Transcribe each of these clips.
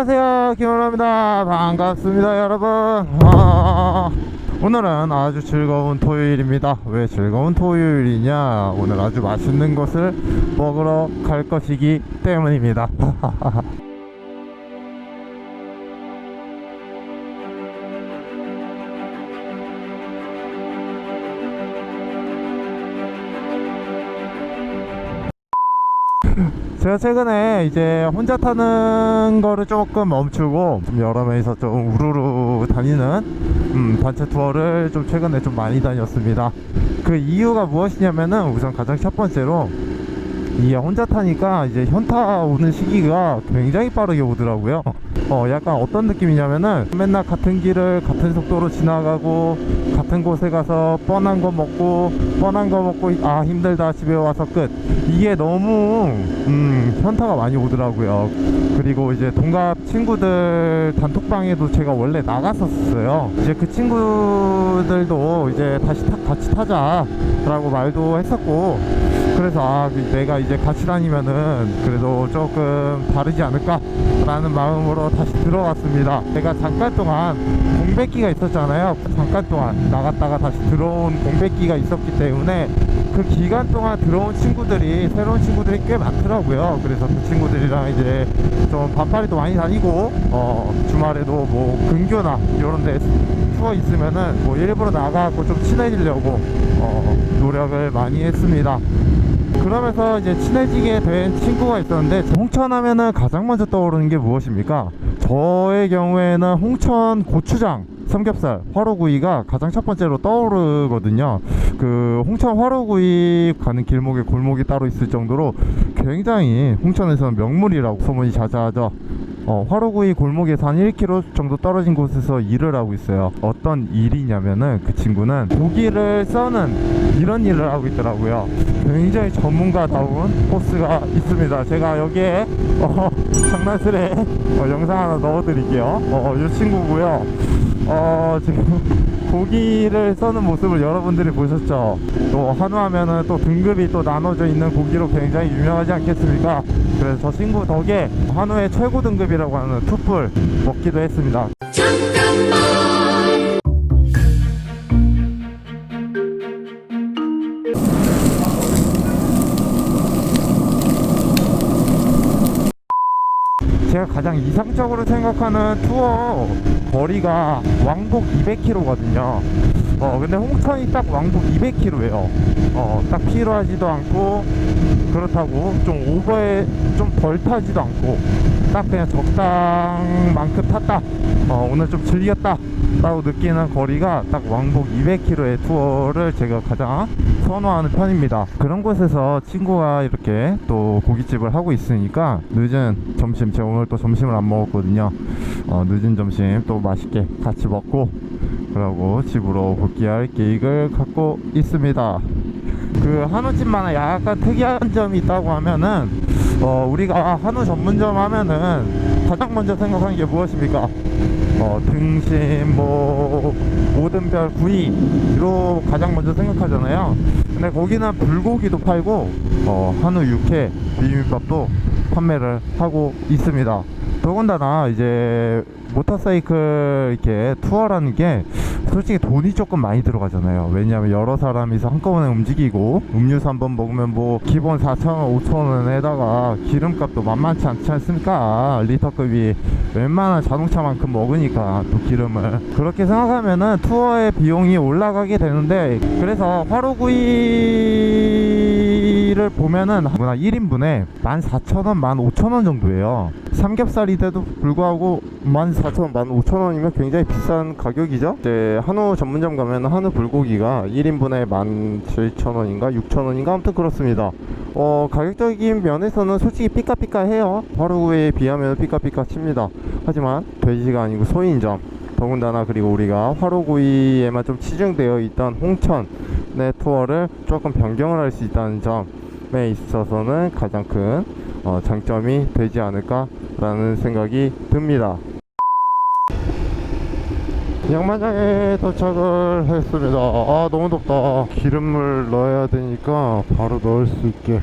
안녕하세요. 김원호입니다. 반갑습니다 여러분. 아, 오늘은 아주 즐거운 토요일입니다. 왜 즐거운 토요일이냐? 오늘 아주 맛있는 것을 먹으러 갈 것이기 때문입니다 제가 최근에 이제 혼자 타는 거를 조금 멈추고 좀 여러 명이서 좀 우르르 다니는 음, 단체 투어를 좀 최근에 좀 많이 다녔습니다. 그 이유가 무엇이냐면은 우선 가장 첫 번째로 이게 혼자 타니까 이제 현타 오는 시기가 굉장히 빠르게 오더라고요. 어, 약간 어떤 느낌이냐면은 맨날 같은 길을 같은 속도로 지나가고 같은 곳에 가서 뻔한 거 먹고 뻔한 거 먹고 아 힘들다 집에 와서 끝. 이게 너무 음, 현타가 많이 오더라고요. 그리고 이제 동갑 친구들 단톡방에도 제가 원래 나갔었어요. 이제 그 친구들도 이제 다시 타, 같이 타자라고 말도 했었고 그래서 아 내가 이제 같이 다니면은 그래도 조금 다르지 않을까라는 마음으로 다시 들어왔습니다. 제가 잠깐 동안 공백기가 있었잖아요. 잠깐 동안 나갔다가 다시 들어온 공백기가 있었기 때문에 그 기간 동안 들어온 친구들이 새로운 친구들이 꽤 많더라고요. 그래서 그 친구들이랑 이제 좀 반팔이도 많이 다니고 어 주말에도 뭐 근교나 이런 데 투어 있으면은 뭐 일부러 나가고 좀 친해지려고 어 노력을 많이 했습니다. 그러면서 이제 친해지게 된 친구가 있었는데 홍천 하면은 가장 먼저 떠오르는 게 무엇입니까? 저의 경우에는 홍천 고추장 삼겹살 화로구이가 가장 첫 번째로 떠오르거든요. 그 홍천 화로구이 가는 길목에 골목이 따로 있을 정도로 굉장히 홍천에서는 명물이라고 소문이 자자하죠. 어, 화로구이 골목에서 한 1km 정도 떨어진 곳에서 일을 하고 있어요. 어떤 일이냐면은 그 친구는 고기를 써는 이런 일을 하고 있더라고요. 굉장히 전문가다운 코스가 있습니다. 제가 여기에 어, 장난스레 어, 영상 하나 넣어드릴게요. 어, 이 친구고요. 어, 지금 고기를 써는 모습을 여러분들이 보셨죠? 또 한우하면은 또 등급이 또 나눠져 있는 고기로 굉장히 유명하지 않겠습니까? 그래서 저 친구 덕에 한우의 최고 등급이라고 하는 투풀 먹기도 했습니다. 가 가장 이상적으로 생각하는 투어 거리가 왕복 200km거든요. 어, 근데 홍천이 딱 왕복 200km예요. 어, 딱 필요하지도 않고, 그렇다고 좀 오버에 좀 덜 타지도 않고, 딱 그냥 적당만큼 탔다. 어, 오늘 좀 즐겼다. 라고 느끼는 거리가 딱 왕복 200km의 투어를 제가 가장 선호하는 편입니다. 그런 곳에서 친구가 이렇게 또 고깃집을 하고 있으니까 늦은 점심, 제가 오늘 또 점심을 안 먹었거든요. 어, 늦은 점심 또 맛있게 같이 먹고 그러고 집으로 복귀할 계획을 갖고 있습니다. 그 한우집만의 약간 특이한 점이 있다고 하면은 어, 우리가 한우 전문점 하면은 가장 먼저 생각하는 게 무엇입니까? 어, 등심, 뭐, 모든 별 구이로 가장 먼저 생각하잖아요. 근데 거기는 불고기도 팔고, 어, 한우 육회, 비빔밥도 판매를 하고 있습니다. 더군다나 이제 모터사이클 이렇게 투어라는 게 솔직히 돈이 조금 많이 들어가잖아요. 왜냐하면 여러 사람이서 한꺼번에 움직이고 음료수 한 번 먹으면 뭐 기본 4,000원, 5,000원에다가 기름값도 만만치 않지 않습니까? 리터급이 웬만한 자동차만큼 먹으니까 또 기름을 그렇게 생각하면은 투어의 비용이 올라가게 되는데 그래서 화로구이 를 보면은 한 1인분에 14,000원, 15,000원 정도예요. 삼겹살인데도 불구하고 14,000원, 15,000원이면 굉장히 비싼 가격이죠. 이제 한우 전문점 가면 한우 불고기가 1인분에 17,000원인가 6,000원인가 아무튼 그렇습니다. 어, 가격적인 면에서는 솔직히 삐까삐까해요. 화로구이에 비하면 삐까삐까 칩니다. 하지만 돼지가 아니고 소인 점. 더군다나 그리고 우리가 화로구이에만 좀 치중되어 있던 홍천의 투어를 조금 변경을 할 수 있다는 점 에 있어서는 가장 큰 어, 장점이 되지 않을까라는 생각이 듭니다. 양만장에 도착을 했습니다. 아 너무 덥다. 기름을 넣어야 되니까 바로 넣을 수 있게.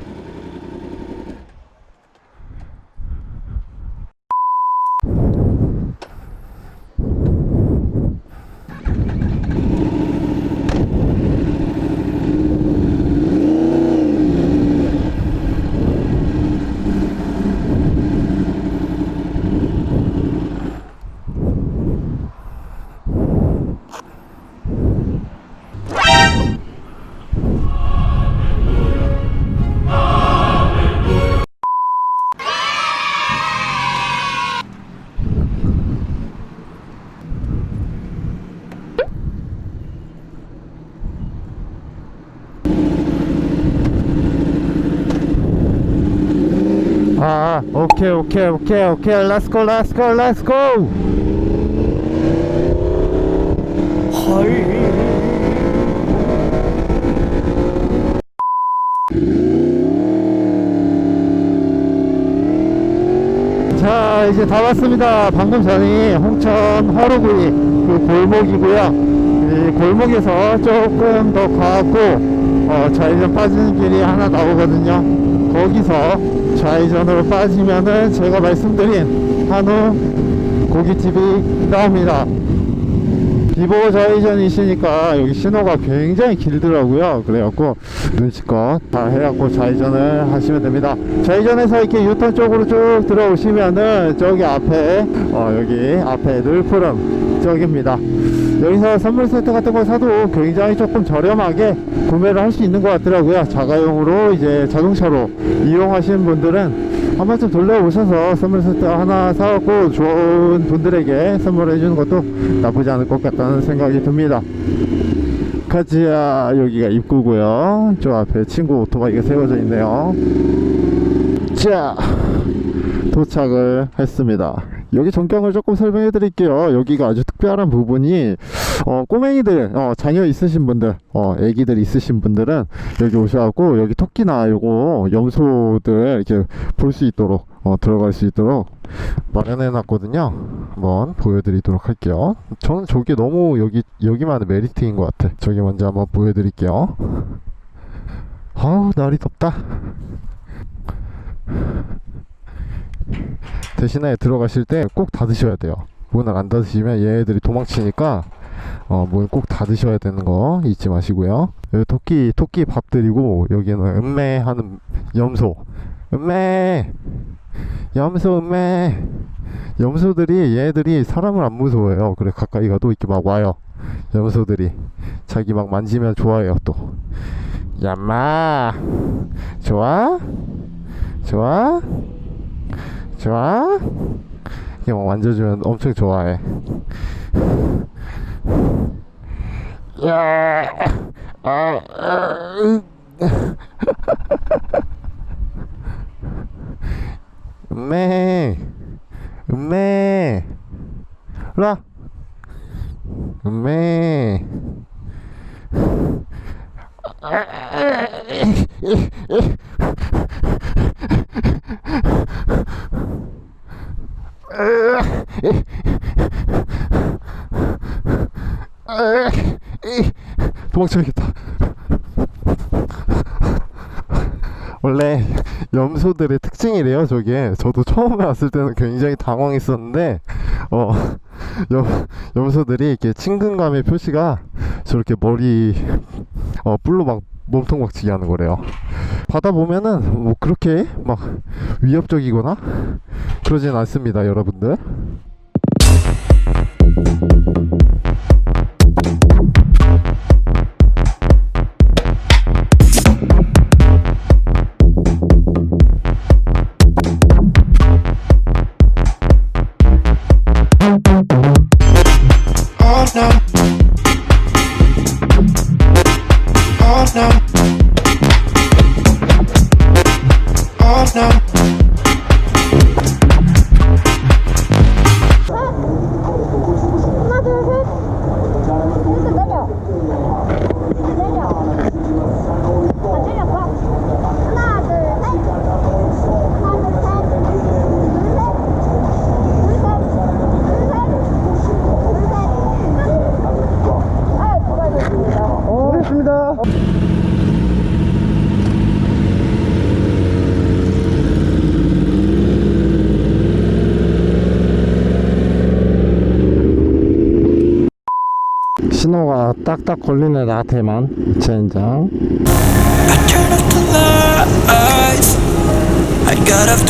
아, 오케이, 오케이, 오케이, 오케이. Let's go, let's go. 자, 이제 다 왔습니다. 방금 전이 홍천 화로구이 그 골목이고요. 이 골목에서 조금 더 가고 어, 좌회전 빠지는 길이 하나 나오거든요. 거기서 좌회전으로 빠지면은 제가 말씀드린 한우 고깃집이 나옵니다. 비보 좌회전이시니까 여기 신호가 굉장히 길더라고요. 그래갖고 눈치껏 다 해갖고 좌회전을 하시면 됩니다. 좌회전해서 이렇게 유턴 쪽으로 쭉 들어오시면은 저기 앞에 어 여기 앞에 늘푸름 저기입니다. 여기서 선물 세트 같은 거 사도 굉장히 조금 저렴하게 구매를 할 수 있는 것 같더라고요. 자가용으로 이제 자동차로 이용하시는 분들은 한 번쯤 돌려오셔서 선물 세트 하나 사갖고 좋은 분들에게 선물해 주는 것도 나쁘지 않을 것 같다는 생각이 듭니다. 카지야 여기가 입구고요. 저 앞에 친구 오토바이가 세워져 있네요. 자 도착을 했습니다. 여기 전경을 조금 설명해 드릴게요. 여기가 아주 특별한 부분이 어, 꼬맹이들, 어, 자녀 있으신 분들, 어, 애기들 있으신 분들은 여기 오셔갖고 여기 토끼나 요거 염소들 이렇게 볼 수 있도록 어, 들어갈 수 있도록 마련해 놨거든요. 한번 보여드리도록 할게요. 저는 저게 너무 여기 여기만의 메리트인 것 같아. 저기 먼저 한번 보여드릴게요. 아우 날이 덥다. 대신에 들어가실 때 꼭 닫으셔야 돼요. 문을 안 닫으시면 얘네들이 도망치니까 어, 문꼭 닫으셔야 되는 거 잊지 마시고요. 여기 토끼 토끼 밥 드리고 여기는 음메 하는 염소. 음메 염소 음메 염소들이 얘네들이 사람을 안 무서워해요. 그래 가까이 가도 이렇게 막 와요. 염소들이 자기 막 만지면 좋아해요 또. 야마 좋아 좋아 좋아 이렇게 막 만져주면 엄청 좋아해. 야, 아, 아, 으. 음메, 음메, 라, 음메. 도망쳐야겠다. 원래 염소들의 특징이래요, 저게. 저도 처음에 왔을 때는 굉장히 당황했었는데, 어, 염, 염소들이 이렇게 친근감의 표시가 저렇게 머리, 어, 뿔로 막 몸통 박치기 하는 거래요. 바다 보면은 뭐 그렇게 막 위협적이거나 그러진 않습니다, 여러분들. 딱딱 걸리네 나한테만. 젠장. I turn off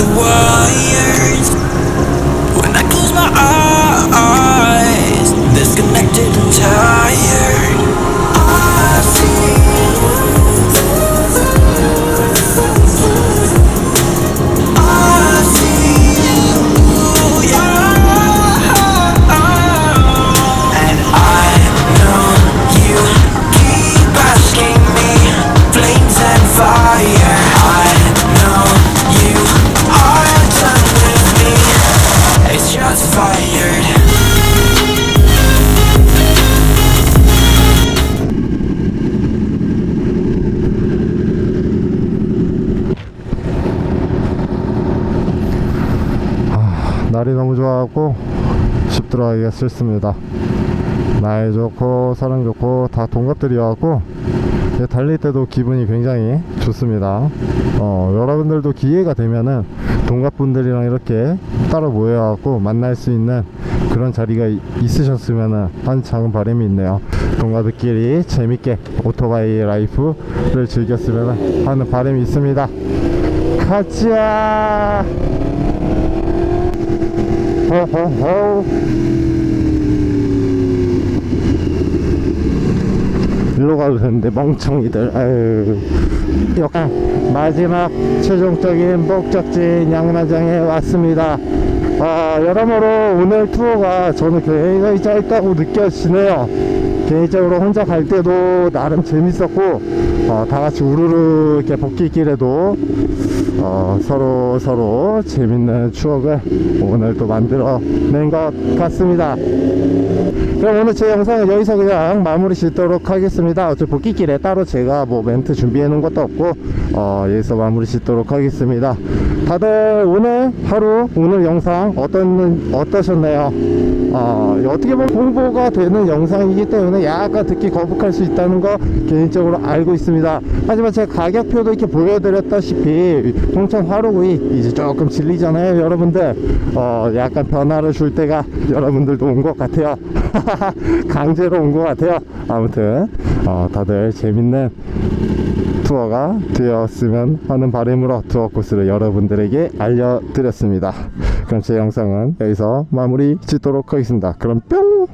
shots fired. 아, 날이 너무 좋아갖고 집 들어가기가 싫습니다. 날 좋고 사람 좋고 다 동갑들이어갖고 달릴 때도 기분이 굉장히 좋습니다. 어, 여러분들도 기회가 되면은 동갑분들이랑 이렇게 따로 모여갖고 만날 수 있는 그런 자리가 이- 있으셨으면은 한 작은 바람이 있네요. 동갑들끼리 재밌게 오토바이 라이프를 즐겼으면 하는 바람이 있습니다. 가자! 호호호! 일로 가도 되는데 멍청이들. 아유. 약간 마지막 최종적인 목적지인 양마장에 왔습니다. 아 여러모로 오늘 투어가 저는 굉장히 짧다고 느껴지네요. 개인적으로 혼자 갈 때도 나름 재밌었고 어, 다 같이 우르르 이렇게 복귀길에도 어, 서로 서로 재밌는 추억을 오늘 또 만들어낸 것 같습니다. 그럼 오늘 제 영상은 여기서 그냥 마무리 짓도록 하겠습니다. 어차피 복귀길에 따로 제가 뭐 멘트 준비해 놓은 것도 없고 어, 여기서 마무리 짓도록 하겠습니다. 다들 오늘 하루 오늘 영상 어떤 어떠셨나요? 어, 어떻게 보면 홍보가 되는 영상이기 때문에 약간 듣기 거북할 수 있다는 거 개인적으로 알고 있습니다. 하지만 제가 가격표도 이렇게 보여드렸다시피 홍천 화로구이 이제 조금 질리잖아요, 여러분들. 어, 약간 변화를 줄 때가 여러분들도 온 것 같아요. 강제로 온 것 같아요. 아무튼 어, 다들 재밌는 투어가 되었으면 하는 바람으로 투어 코스를 여러분들에게 알려드렸습니다. 그럼 제 영상은 여기서 마무리 짓도록 하겠습니다. 그럼 뿅!